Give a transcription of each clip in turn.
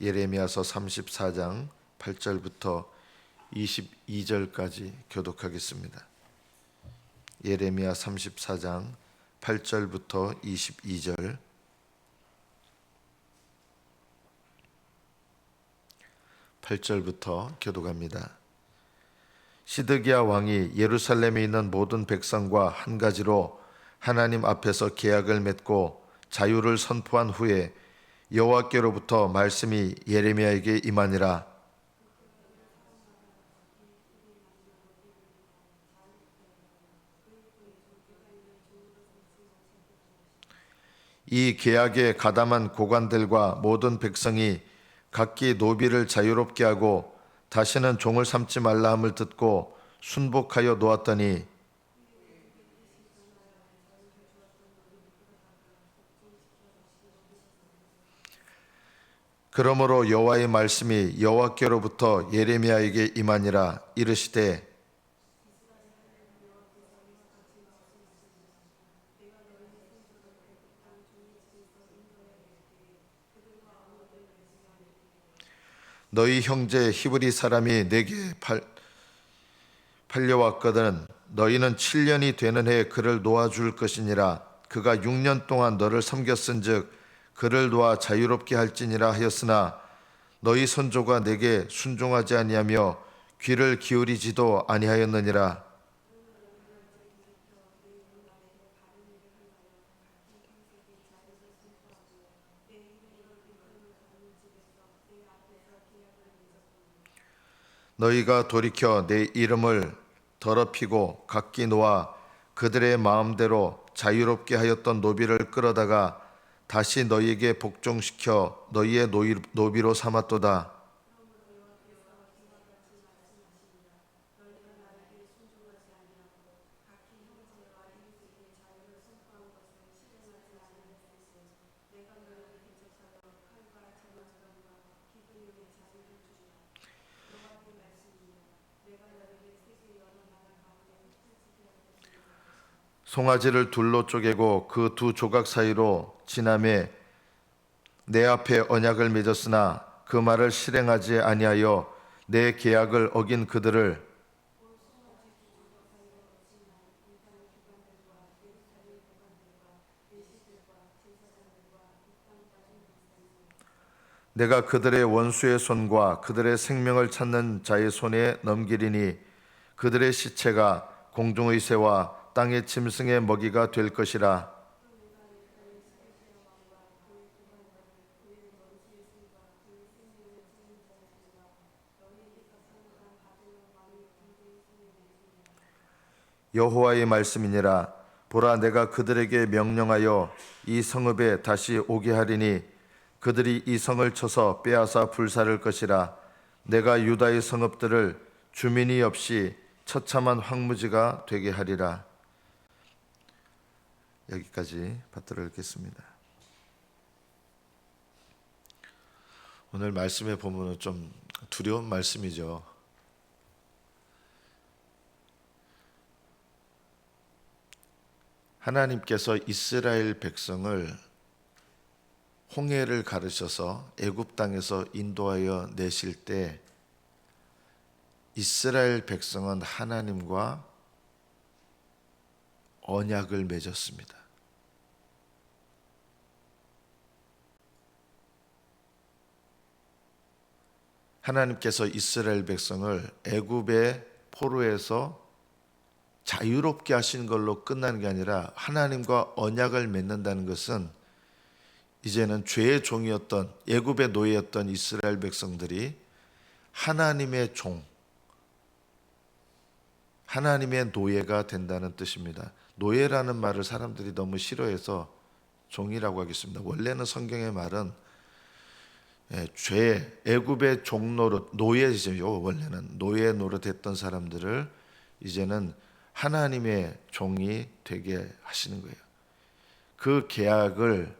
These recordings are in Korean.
예레미야서 34장 8절부터 22절까지 교독하겠습니다. 예레미야 34장 8절부터 22절 팔절부터 교독합니다. 시드기야 왕이 예루살렘에 있는 모든 백성과 한 가지로 하나님 앞에서 계약을 맺고 자유를 선포한 후에 여호와께로부터 말씀이 예레미야에게 임하니라. 이 계약에 가담한 고관들과 모든 백성이 각기 노비를 자유롭게 하고 다시는 종을 삼지 말라 함을 듣고 순복하여 놓았더니 그러므로 여호와의 말씀이 여호와께로부터 예레미야에게 임하니라 이르시되 너희 형제 히브리 사람이 내게 팔, 팔려왔거든 너희는 7년이 되는 해에 그를 놓아줄 것이니라. 그가 6년 동안 너를 섬겼은즉 그를 놓아 자유롭게 할지니라 하였으나 너희 선조가 내게 순종하지 아니하며 귀를 기울이지도 아니하였느니라. 너희가 돌이켜 내 이름을 더럽히고 각기 놓아 그들의 마음대로 자유롭게 하였던 노비를 끌어다가 다시 너희에게 복종시켜 너희의 노비로 삼았도다. 송아지를 둘로 쪼개고 그 두 조각 사이로 지남에 내 앞에 언약을 맺었으나 그 말을 실행하지 아니하여 내 계약을 어긴 그들을 내가 그들의 원수의 손과 그들의 생명을 찾는 자의 손에 넘기리니 그들의 시체가 공중의 새와 땅의 짐승의 먹이가 될 것이라 여호와의 말씀이니라 보라 내가 그들에게 명령하여 이 성읍에 다시 오게 하리니 그들이 이 성을 쳐서 빼앗아 불사를 것이라 내가 유다의 성읍들을 주민이 없이 처참한 황무지가 되게 하리라 여기까지 받들어 읽겠습니다. 오늘 말씀에 보면 좀 두려운 말씀이죠. 하나님께서 이스라엘 백성을 홍해를 가르셔서 애굽 땅에서 인도하여 내실 때 이스라엘 백성은 하나님과 언약을 맺었습니다. 하나님께서 이스라엘 백성을 애굽의 포로에서 자유롭게 하신 걸로 끝나는 게 아니라 하나님과 언약을 맺는다는 것은 이제는 죄의 종이었던 애굽의 노예였던 이스라엘 백성들이 하나님의 종 하나님의 노예가 된다는 뜻입니다. 노예라는 말을 사람들이 너무 싫어해서 종이라고 하겠습니다. 원래는 성경의 말은 예, 죄, 애굽의 종노릇, 노예죠. 원래는 노예 노릇했던 사람들을 이제는 하나님의 종이 되게 하시는 거예요. 그 계약을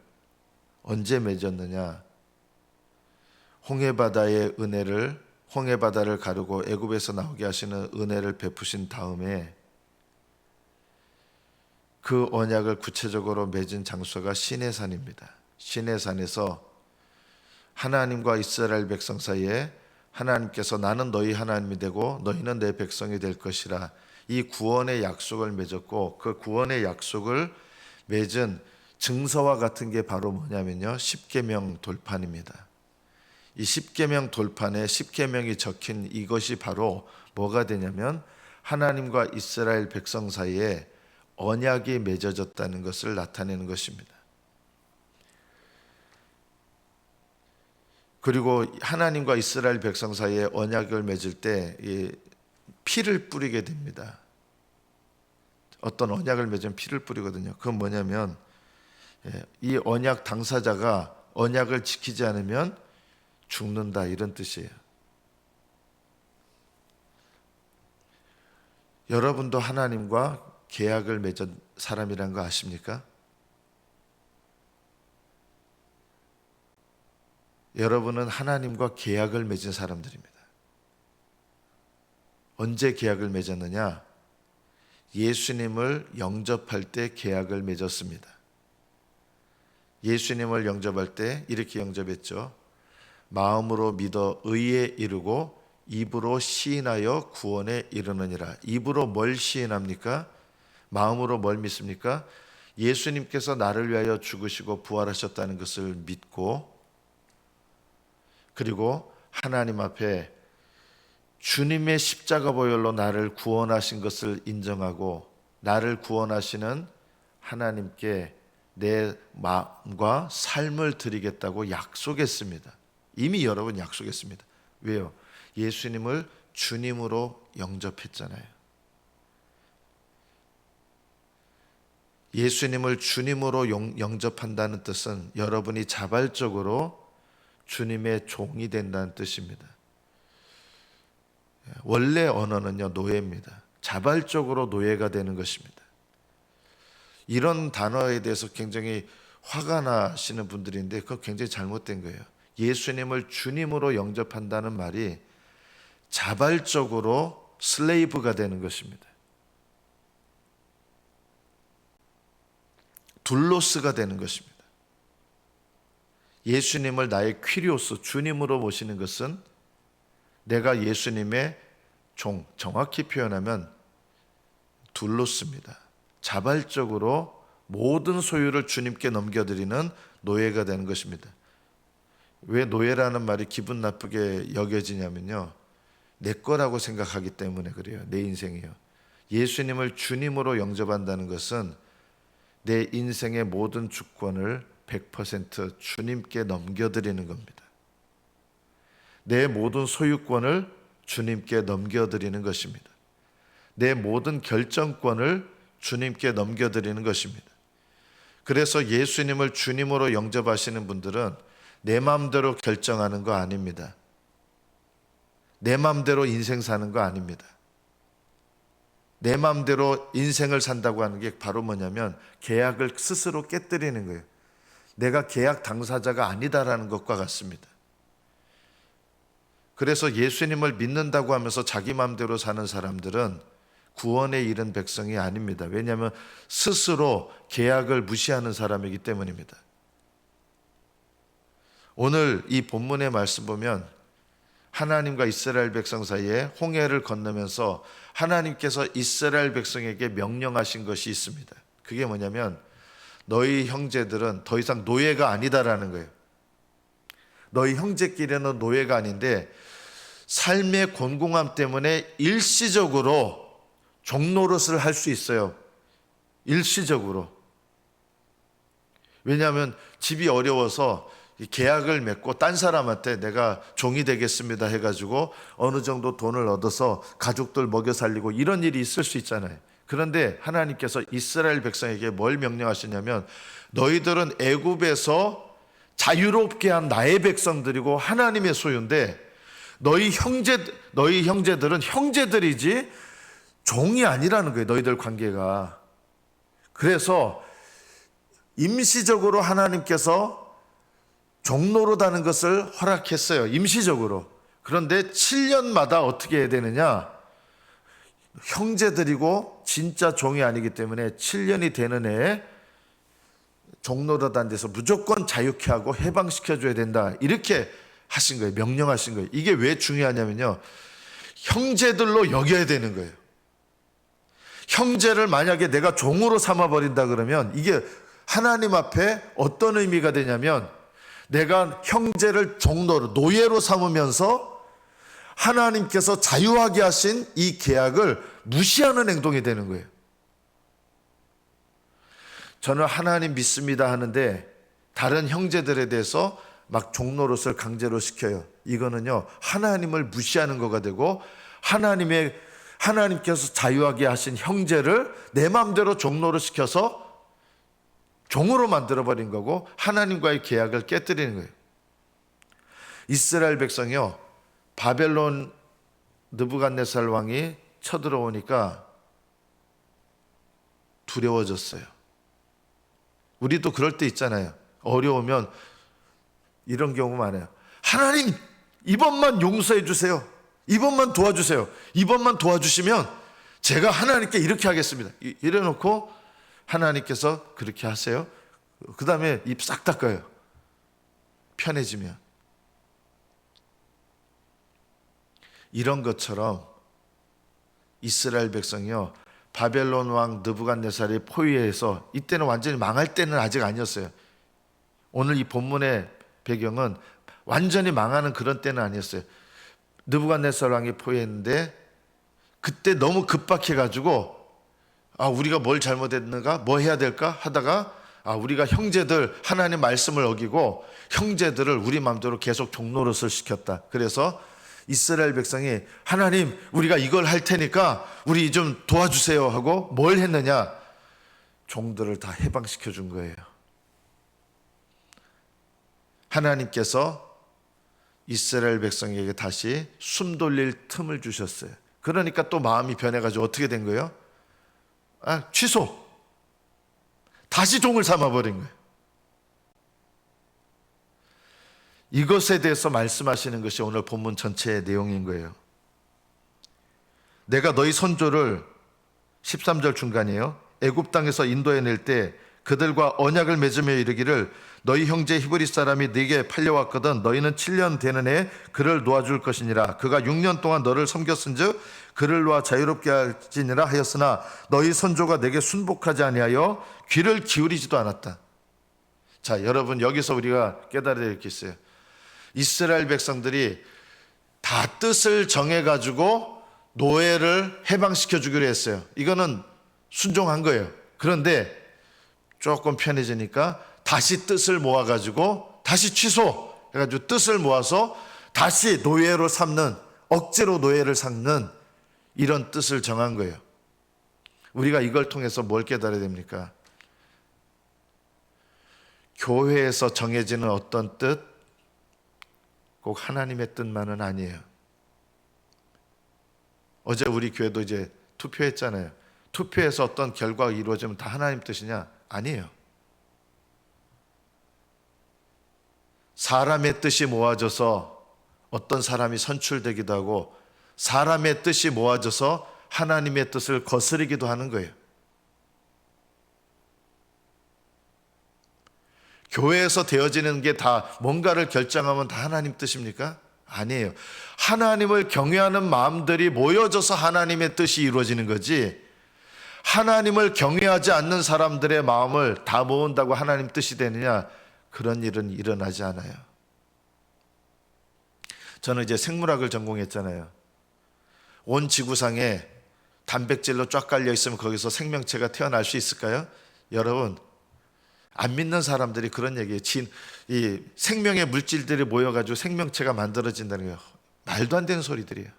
언제 맺었느냐? 홍해 바다의 은혜를 홍해 바다를 가르고 애굽에서 나오게 하시는 은혜를 베푸신 다음에 그 언약을 구체적으로 맺은 장소가 시내산입니다. 시내산에서 하나님과 이스라엘 백성 사이에 하나님께서 나는 너희 하나님이 되고 너희는 내 백성이 될 것이라 이 구원의 약속을 맺었고 그 구원의 약속을 맺은 증서와 같은 게 바로 뭐냐면요. 십계명 돌판입니다. 이 십계명 돌판에 십계명이 적힌 이것이 바로 뭐가 되냐면 하나님과 이스라엘 백성 사이에 언약이 맺어졌다는 것을 나타내는 것입니다. 그리고 하나님과 이스라엘 백성 사이에 언약을 맺을 때이 피를 뿌리게 됩니다. 어떤 언약을 맺으면 피를 뿌리거든요. 그건 뭐냐면 예, 이 언약 당사자가 언약을 지키지 않으면 죽는다 이런 뜻이에요. 여러분도 하나님과 계약을 맺은 사람이란 거 아십니까? 여러분은 하나님과 계약을 맺은 사람들입니다. 언제 계약을 맺었느냐? 예수님을 영접할 때 계약을 맺었습니다. 예수님을 영접할 때 이렇게 영접했죠. 마음으로 믿어 의에 이르고 입으로 시인하여 구원에 이르느니라. 입으로 뭘 시인합니까? 마음으로 뭘 믿습니까? 예수님께서 나를 위하여 죽으시고 부활하셨다는 것을 믿고 그리고 하나님 앞에 주님의 십자가 보혈로 나를 구원하신 것을 인정하고 나를 구원하시는 하나님께 내 마음과 삶을 드리겠다고 약속했습니다. 이미 여러분 약속했습니다. 왜요? 예수님을 주님으로 영접했잖아요. 예수님을 주님으로 영- 영접한다는 뜻은 여러분이 자발적으로 주님의 종이 된다는 뜻입니다. 원래 언어는요 노예입니다. 자발적으로 노예가 되는 것입니다. 이런 단어에 대해서 굉장히 화가 나시는 분들인데 그거 굉장히 잘못된 거예요. 예수님을 주님으로 영접한다는 말이 자발적으로 슬레이브가 되는 것입니다. 둘로스가 되는 것입니다. 예수님을 나의 퀴리오스 주님으로 모시는 것은 내가 예수님의 종 정확히 표현하면 둘로스입니다. 자발적으로 모든 소유를 주님께 넘겨드리는 노예가 되는 것입니다. 왜 노예라는 말이 기분 나쁘게 여겨지냐면요. 내 거라고 생각하기 때문에 그래요. 내 인생이요. 예수님을 주님으로 영접한다는 것은 내 인생의 모든 주권을 100% 주님께 넘겨드리는 겁니다. 내 모든 소유권을 주님께 넘겨드리는 것입니다. 내 모든 결정권을 주님께 넘겨드리는 것입니다. 그래서 예수님을 주님으로 영접하시는 분들은 내 마음대로 결정하는 거 아닙니다. 내 마음대로 인생 사는 거 아닙니다. 내 마음대로 인생을 산다고 하는 게 바로 뭐냐면 계약을 스스로 깨뜨리는 거예요. 내가 계약 당사자가 아니다라는 것과 같습니다. 그래서 예수님을 믿는다고 하면서 자기 마음대로 사는 사람들은 구원에 이른 백성이 아닙니다. 왜냐하면 스스로 계약을 무시하는 사람이기 때문입니다. 오늘 이 본문의 말씀 보면 하나님과 이스라엘 백성 사이에 홍해를 건너면서 하나님께서 이스라엘 백성에게 명령하신 것이 있습니다. 그게 뭐냐면 너희 형제들은 더 이상 노예가 아니다라는 거예요. 너희 형제끼리는 노예가 아닌데 삶의 곤궁함 때문에 일시적으로 종노릇을 할 수 있어요. 일시적으로. 왜냐하면 집이 어려워서 이 계약을 맺고 딴 사람한테 내가 종이 되겠습니다 해가지고 어느 정도 돈을 얻어서 가족들 먹여 살리고 이런 일이 있을 수 있잖아요. 그런데 하나님께서 이스라엘 백성에게 뭘 명령하시냐면 너희들은 애굽에서 자유롭게 한 나의 백성들이고 하나님의 소유인데 너희 형제 너희 형제들은 형제들이지 종이 아니라는 거예요. 너희들 관계가. 그래서 임시적으로 하나님께서 종로로 다는 것을 허락했어요. 임시적으로. 그런데 7년마다 어떻게 해야 되느냐? 형제들이고 진짜 종이 아니기 때문에 7년이 되는 해에 종로로 단데서 무조건 자유케 하고 해방시켜 줘야 된다. 이렇게 하신 거예요. 명령하신 거예요. 이게 왜 중요하냐면요. 형제들로 여겨야 되는 거예요. 형제를 만약에 내가 종으로 삼아 버린다 그러면 이게 하나님 앞에 어떤 의미가 되냐면 내가 형제를 종로로 노예로 삼으면서 하나님께서 자유하게 하신 이 계약을 무시하는 행동이 되는 거예요. 저는 하나님 믿습니다 하는데 다른 형제들에 대해서 막 종노릇을 강제로 시켜요. 이거는요 하나님을 무시하는 거가 되고 하나님의 하나님께서 자유하게 하신 형제를 내 마음대로 종노릇 시켜서 종으로 만들어 버린 거고 하나님과의 계약을 깨뜨리는 거예요. 이스라엘 백성이요 바벨론 느부갓네살 왕이 쳐들어오니까 두려워졌어요. 우리도 그럴 때 있잖아요. 어려우면 이런 경우 많아요. 하나님, 이번만 용서해 주세요. 이번만 도와주세요. 이번만 도와주시면 제가 하나님께 이렇게 하겠습니다. 이- 이래 놓고 하나님께서 그렇게 하세요. 그 다음에 입 싹 닦아요. 편해지면. 이런 것처럼 이스라엘 백성이요. 바벨론 왕 느부갓네살이 포위해서 이때는 완전히 망할 때는 아직 아니었어요. 오늘 이 본문의 배경은 완전히 망하는 그런 때는 아니었어요. 느부갓네살 왕이 포위했는데 그때 너무 급박해 가지고 아 우리가 뭘 잘못했는가 뭐 해야 될까 하다가 아 우리가 형제들 하나님 말씀을 어기고 형제들을 우리 마음대로 계속 종노릇을 시켰다. 그래서 이스라엘 백성이 하나님 우리가 이걸 할 테니까 우리 좀 도와주세요 하고 뭘 했느냐 종들을 다 해방시켜 준 거예요. 하나님께서 이스라엘 백성에게 다시 숨 돌릴 틈을 주셨어요. 그러니까 또 마음이 변해가지고 어떻게 된 거예요? 아, 취소. 다시 종을 삼아버린 거예요. 이것에 대해서 말씀하시는 것이 오늘 본문 전체의 내용인 거예요. 내가 너희 선조를 13절 중간이에요. 애굽 땅에서 인도해 낼 때 그들과 언약을 맺으며 이르기를 너희 형제 히브리 사람이 네게 팔려왔거든 너희는 7년 되는 해에 그를 놓아줄 것이니라 그가 6년 동안 너를 섬겼은즉 그를 놓아 자유롭게 할지니라 하였으나 너희 선조가 내게 순복하지 아니하여 귀를 기울이지도 않았다. 자, 여러분 여기서 우리가 깨달아야 될 게 있어요. 이스라엘 백성들이 다 뜻을 정해 가지고 노예를 해방시켜 주기로 했어요. 이거는 순종한 거예요. 그런데 조금 편해지니까 다시 뜻을 모아 가지고 다시 취소 해 가지고 뜻을 모아서 다시 노예로 삼는 억지로 노예를 삼는 이런 뜻을 정한 거예요. 우리가 이걸 통해서 뭘 깨달아야 됩니까? 교회에서 정해지는 어떤 뜻, 꼭 하나님의 뜻만은 아니에요. 어제 우리 교회도 이제 투표했잖아요. 투표에서 어떤 결과가 이루어지면 다 하나님 뜻이냐? 아니에요. 사람의 뜻이 모아져서 어떤 사람이 선출되기도 하고 사람의 뜻이 모아져서 하나님의 뜻을 거스르기도 하는 거예요. 교회에서 되어지는 게 다 뭔가를 결정하면 다 하나님 뜻입니까? 아니에요. 하나님을 경외하는 마음들이 모여져서 하나님의 뜻이 이루어지는 거지. 하나님을 경외하지 않는 사람들의 마음을 다 모은다고 하나님 뜻이 되느냐? 그런 일은 일어나지 않아요. 저는 이제 생물학을 전공했잖아요. 온 지구상에 단백질로 쫙 깔려 있으면 거기서 생명체가 태어날 수 있을까요? 여러분, 안 믿는 사람들이 그런 얘기예요. 진, 이 생명의 물질들이 모여가지고 생명체가 만들어진다는 거예요. 말도 안 되는 소리들이에요.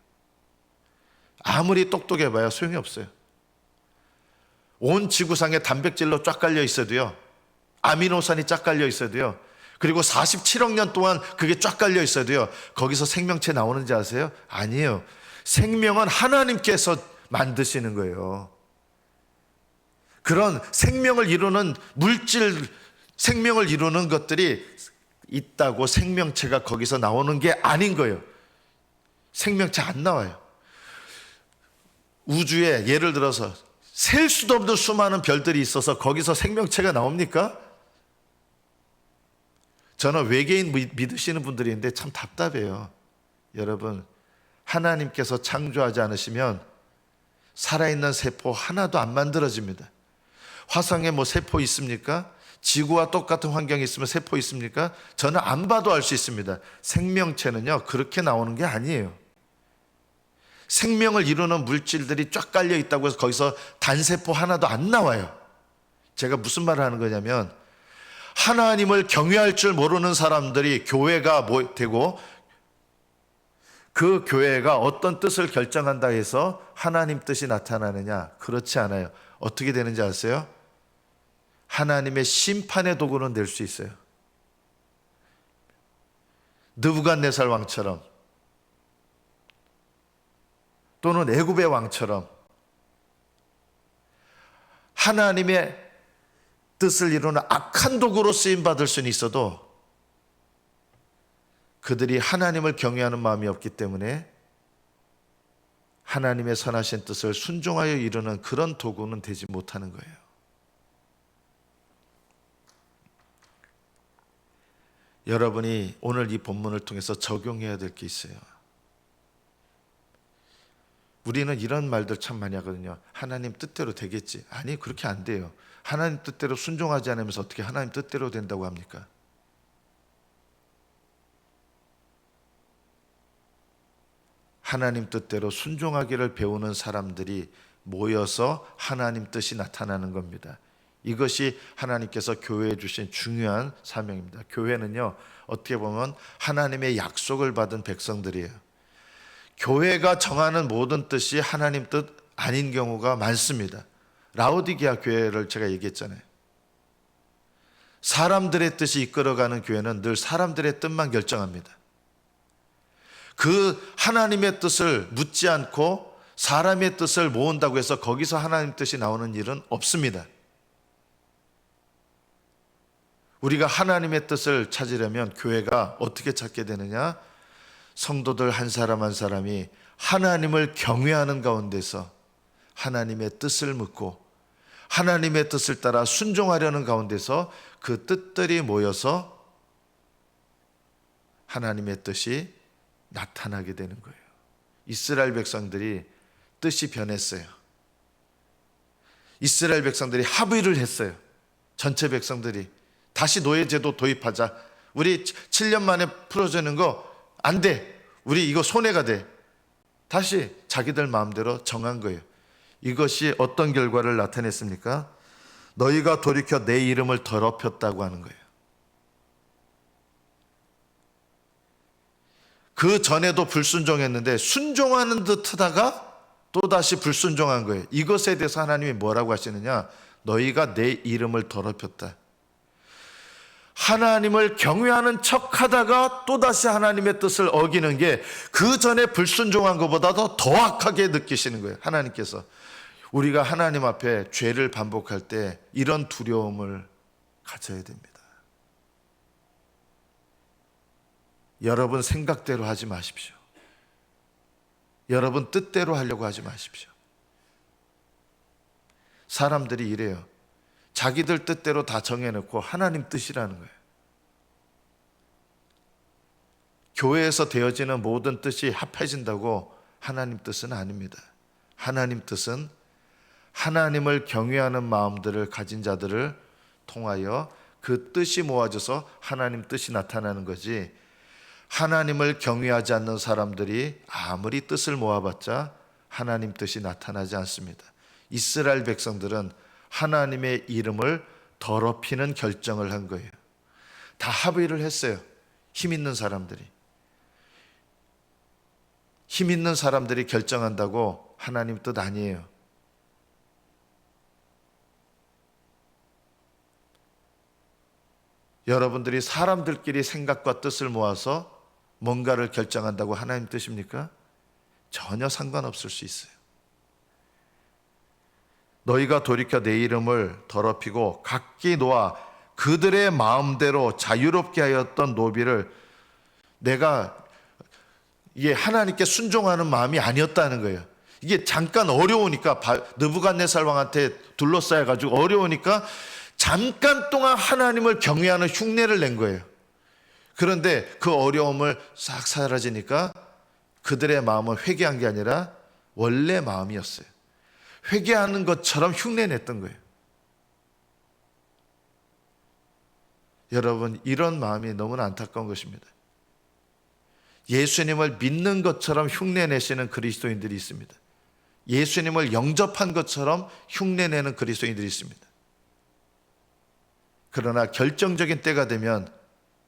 아무리 똑똑해봐야 소용이 없어요. 온 지구상에 단백질로 쫙 깔려 있어도요. 아미노산이 쫙 깔려 있어도요. 그리고 47억 년 동안 그게 쫙 깔려 있어도요. 거기서 생명체 나오는지 아세요? 아니에요. 생명은 하나님께서 만드시는 거예요. 그런 생명을 이루는 물질, 생명을 이루는 것들이 있다고 생명체가 거기서 나오는 게 아닌 거예요. 생명체 안 나와요. 우주에 예를 들어서 셀 수도 없는 수많은 별들이 있어서 거기서 생명체가 나옵니까? 저는 외계인 미- 믿으시는 분들이 있는데 참 답답해요. 여러분, 하나님께서 창조하지 않으시면 살아있는 세포 하나도 안 만들어집니다. 화성에 뭐 세포 있습니까? 지구와 똑같은 환경이 있으면 세포 있습니까? 저는 안 봐도 알 수 있습니다. 생명체는요, 그렇게 나오는 게 아니에요. 생명을 이루는 물질들이 쫙 깔려 있다고 해서 거기서 단세포 하나도 안 나와요. 제가 무슨 말을 하는 거냐면, 하나님을 경외할 줄 모르는 사람들이 교회가 뭐 되고, 그 교회가 어떤 뜻을 결정한다 해서 하나님 뜻이 나타나느냐? 그렇지 않아요. 어떻게 되는지 아세요? 하나님의 심판의 도구는 될 수 있어요. 느부갓네살 왕처럼 또는 애굽의 왕처럼 하나님의 뜻을 이루는 악한 도구로 쓰임 받을 수는 있어도 그들이 하나님을 경외하는 마음이 없기 때문에 하나님의 선하신 뜻을 순종하여 이루는 그런 도구는 되지 못하는 거예요. 여러분이 오늘 이 본문을 통해서 적용해야 될 게 있어요. 우리는 이런 말들 참 많이 하거든요. 하나님 뜻대로 되겠지. 아니, 그렇게 안 돼요. 하나님 뜻대로 순종하지 않으면서 어떻게 하나님 뜻대로 된다고 합니까? 하나님 뜻대로 순종하기를 배우는 사람들이 모여서 하나님 뜻이 나타나는 겁니다. 이것이 하나님께서 교회에 주신 중요한 사명입니다. 교회는요, 어떻게 보면 하나님의 약속을 받은 백성들이에요. 교회가 정하는 모든 뜻이 하나님 뜻 아닌 경우가 많습니다. 라오디게아 교회를 제가 얘기했잖아요. 사람들의 뜻이 이끌어가는 교회는 늘 사람들의 뜻만 결정합니다. 그 하나님의 뜻을 묻지 않고 사람의 뜻을 모은다고 해서 거기서 하나님 뜻이 나오는 일은 없습니다. 우리가 하나님의 뜻을 찾으려면 교회가 어떻게 찾게 되느냐? 성도들 한 사람 한 사람이 하나님을 경외하는 가운데서 하나님의 뜻을 묻고 하나님의 뜻을 따라 순종하려는 가운데서 그 뜻들이 모여서 하나님의 뜻이 나타나게 되는 거예요. 이스라엘 백성들이 뜻이 변했어요. 이스라엘 백성들이 합의를 했어요. 전체 백성들이 다시 노예제도 도입하자. 우리 7년 만에 풀어주는 거 안 돼. 우리 이거 손해가 돼. 다시 자기들 마음대로 정한 거예요. 이것이 어떤 결과를 나타냈습니까? 너희가 돌이켜 내 이름을 더럽혔다고 하는 거예요. 그 전에도 불순종했는데 순종하는 듯 하다가 또다시 불순종한 거예요. 이것에 대해서 하나님이 뭐라고 하시느냐? 너희가 내 이름을 더럽혔다. 하나님을 경외하는 척 하다가 또다시 하나님의 뜻을 어기는 게 그 전에 불순종한 것보다도 더 악하게 느끼시는 거예요. 하나님께서. 우리가 하나님 앞에 죄를 반복할 때 이런 두려움을 가져야 됩니다. 여러분 생각대로 하지 마십시오. 여러분 뜻대로 하려고 하지 마십시오. 사람들이 이래요. 자기들 뜻대로 다 정해놓고 하나님 뜻이라는 거예요. 교회에서 되어지는 모든 뜻이 합해진다고 하나님 뜻은 아닙니다. 하나님 뜻은 하나님을 경외하는 마음들을 가진 자들을 통하여 그 뜻이 모아져서 하나님 뜻이 나타나는 거지. 하나님을 경외하지 않는 사람들이 아무리 뜻을 모아봤자 하나님 뜻이 나타나지 않습니다. 이스라엘 백성들은 하나님의 이름을 더럽히는 결정을 한 거예요. 다 합의를 했어요. 힘 있는 사람들이. 힘 있는 사람들이 결정한다고 하나님 뜻 아니에요. 여러분들이 사람들끼리 생각과 뜻을 모아서 뭔가를 결정한다고 하나님 뜻입니까? 전혀 상관없을 수 있어요. 너희가 돌이켜 내 이름을 더럽히고 각기 놓아 그들의 마음대로 자유롭게 하였던 노비를 내가 이게 하나님께 순종하는 마음이 아니었다는 거예요. 이게 잠깐 어려우니까 느부갓네살 왕한테 둘러싸여 가지고 어려우니까 잠깐 동안 하나님을 경외하는 흉내를 낸 거예요. 그런데 그 어려움을 싹 사라지니까 그들의 마음은 회개한 게 아니라 원래 마음이었어요. 회개하는 것처럼 흉내냈던 거예요. 여러분, 이런 마음이 너무나 안타까운 것입니다. 예수님을 믿는 것처럼 흉내내시는 그리스도인들이 있습니다. 예수님을 영접한 것처럼 흉내내는 그리스도인들이 있습니다. 그러나 결정적인 때가 되면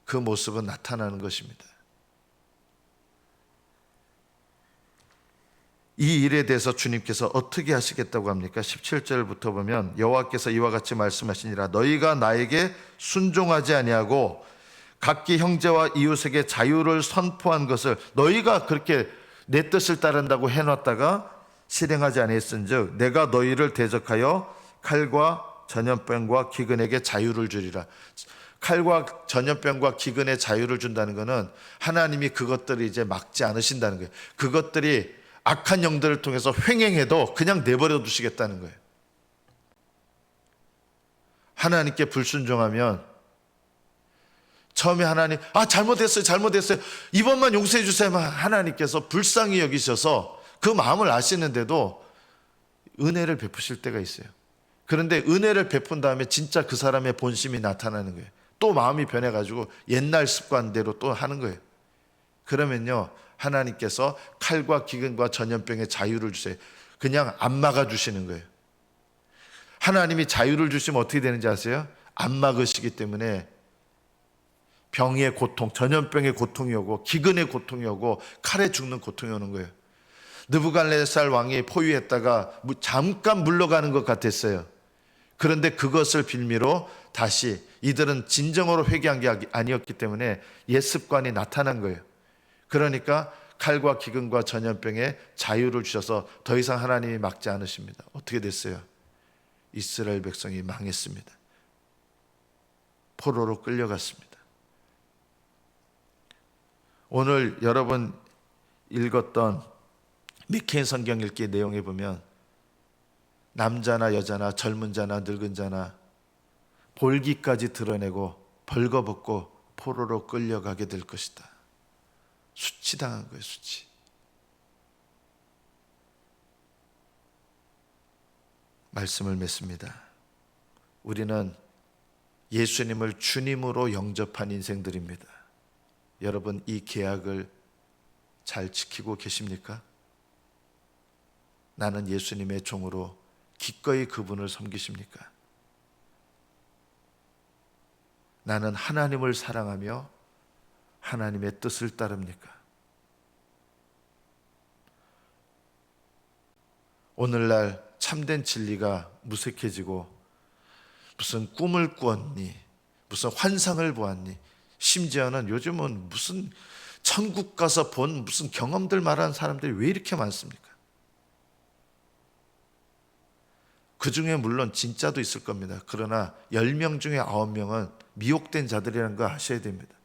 그 모습은 나타나는 것입니다. 이 일에 대해서 주님께서 어떻게 하시겠다고 합니까? 17절부터 보면 여호와께서 이와 같이 말씀하시니라 너희가 나에게 순종하지 아니하고 각기 형제와 이웃에게 자유를 선포한 것을 너희가 그렇게 내 뜻을 따른다고 해놨다가 실행하지 아니했은즉 내가 너희를 대적하여 칼과 전염병과 기근에게 자유를 주리라. 칼과 전염병과 기근에 자유를 준다는 것은 하나님이 그것들을 이제 막지 않으신다는 거예요. 그것들이 악한 영들을 통해서 횡행해도 그냥 내버려 두시겠다는 거예요. 하나님께 불순종하면 처음에 하나님 아 잘못했어요 잘못했어요. 이번만 용서해 주세요. 하나님께서 불쌍히 여기셔서 그 마음을 아시는데도 은혜를 베푸실 때가 있어요. 그런데 은혜를 베푼 다음에 진짜 그 사람의 본심이 나타나는 거예요. 또 마음이 변해가지고 옛날 습관대로 또 하는 거예요. 그러면요 하나님께서 칼과 기근과 전염병의 자유를 주세요 그냥 안 막아주시는 거예요 하나님이 자유를 주시면 어떻게 되는지 아세요? 안 막으시기 때문에 병의 고통, 전염병의 고통이 오고 기근의 고통이 오고 칼에 죽는 고통이 오는 거예요. 느부갈네살 왕이 포위했다가 잠깐 물러가는 것 같았어요. 그런데 그것을 빌미로 다시 이들은 진정으로 회개한 게 아니었기 때문에 옛 습관이 나타난 거예요. 그러니까 칼과 기근과 전염병에 자유를 주셔서 더 이상 하나님이 막지 않으십니다. 어떻게 됐어요? 이스라엘 백성이 망했습니다. 포로로 끌려갔습니다. 오늘 여러분 읽었던 미케인 성경 읽기 내용에 보면 남자나 여자나 젊은 자나 늙은 자나 볼기까지 드러내고 벌거벗고 포로로 끌려가게 될 것이다. 수치당한 거예요, 수치. 말씀을 맺습니다. 우리는 예수님을 주님으로 영접한 인생들입니다. 여러분 이 계약을 잘 지키고 계십니까? 나는 예수님의 종으로 기꺼이 그분을 섬기십니까? 나는 하나님을 사랑하며 하나님의 뜻을 따릅니까? 오늘날 참된 진리가 무색해지고 무슨 꿈을 꾸었니? 무슨 환상을 보았니? 심지어는 요즘은 무슨 천국 가서 본 무슨 경험들 말하는 사람들이 왜 이렇게 많습니까? 그 중에 물론 진짜도 있을 겁니다. 그러나 10명 중에 9명은 미혹된 자들이라는 거 아셔야 됩니다.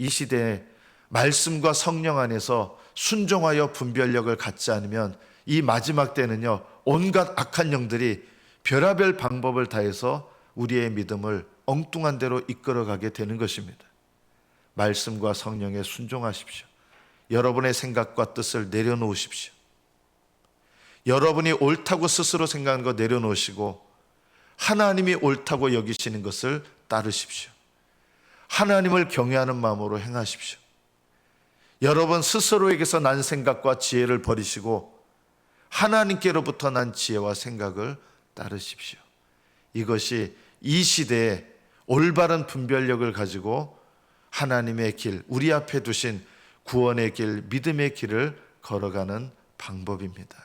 이 시대에 말씀과 성령 안에서 순종하여 분별력을 갖지 않으면 이 마지막 때는요, 온갖 악한 영들이 별하별 방법을 다해서 우리의 믿음을 엉뚱한 대로 이끌어가게 되는 것입니다. 말씀과 성령에 순종하십시오. 여러분의 생각과 뜻을 내려놓으십시오. 여러분이 옳다고 스스로 생각하는 거 내려놓으시고 하나님이 옳다고 여기시는 것을 따르십시오. 하나님을 경외하는 마음으로 행하십시오. 여러분 스스로에게서 난 생각과 지혜를 버리시고 하나님께로부터 난 지혜와 생각을 따르십시오. 이것이 이 시대에 올바른 분별력을 가지고 하나님의 길, 우리 앞에 두신 구원의 길, 믿음의 길을 걸어가는 방법입니다.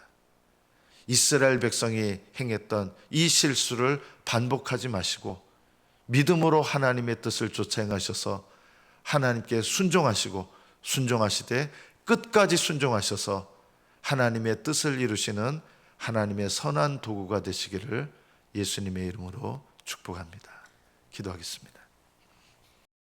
이스라엘 백성이 행했던 이 실수를 반복하지 마시고 믿음으로 하나님의 뜻을 쫓아 행하셔서 하나님께 순종하시고 순종하시되 끝까지 순종하셔서 하나님의 뜻을 이루시는 하나님의 선한 도구가 되시기를 예수님의 이름으로 축복합니다. 기도하겠습니다.